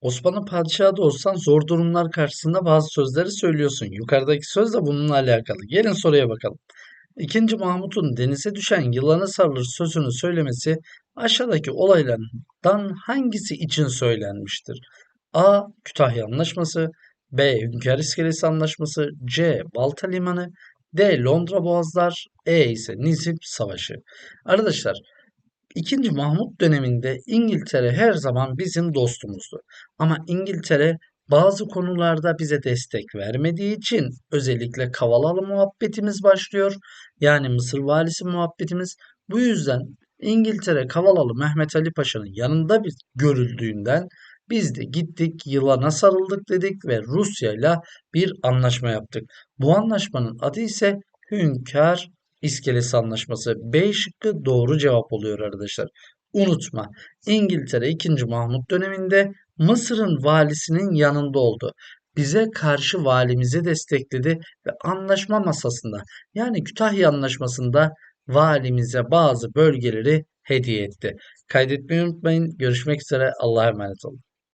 Osmanlı padişahı da olsan zor durumlar karşısında bazı sözleri söylüyorsun. Yukarıdaki söz de bununla alakalı. Gelin soruya bakalım. İkinci Mahmut'un denize düşen yılana sarılır sözünü söylemesi aşağıdaki olaylardan hangisi için söylenmiştir? A. Kütahya Anlaşması B. Hünkar İskelesi Anlaşması C. Balta Limanı D. Londra Boğazlar E ise Nizip Savaşı. Arkadaşlar İkinci Mahmut döneminde İngiltere her zaman bizim dostumuzdu. Ama İngiltere bazı konularda bize destek vermediği için özellikle Kavalalı muhabbetimiz başlıyor. Yani Mısır valisi muhabbetimiz. Bu yüzden İngiltere Kavalalı Mehmet Ali Paşa'nın yanında biz görüldüğünden biz de gittik yılana sarıldık dedik ve Rusya ile bir anlaşma yaptık. Bu anlaşmanın adı ise Hünkar İskelesi Anlaşması. B şıkkı doğru cevap oluyor arkadaşlar. Unutma İngiltere 2. Mahmut döneminde Mısır'ın valisinin yanında oldu. Bize karşı valimizi destekledi ve anlaşma masasında yani Kütahya Anlaşması'nda valimize bazı bölgeleri hediye etti. Kaydetmeyi unutmayın. Görüşmek üzere. Allah'a emanet olun.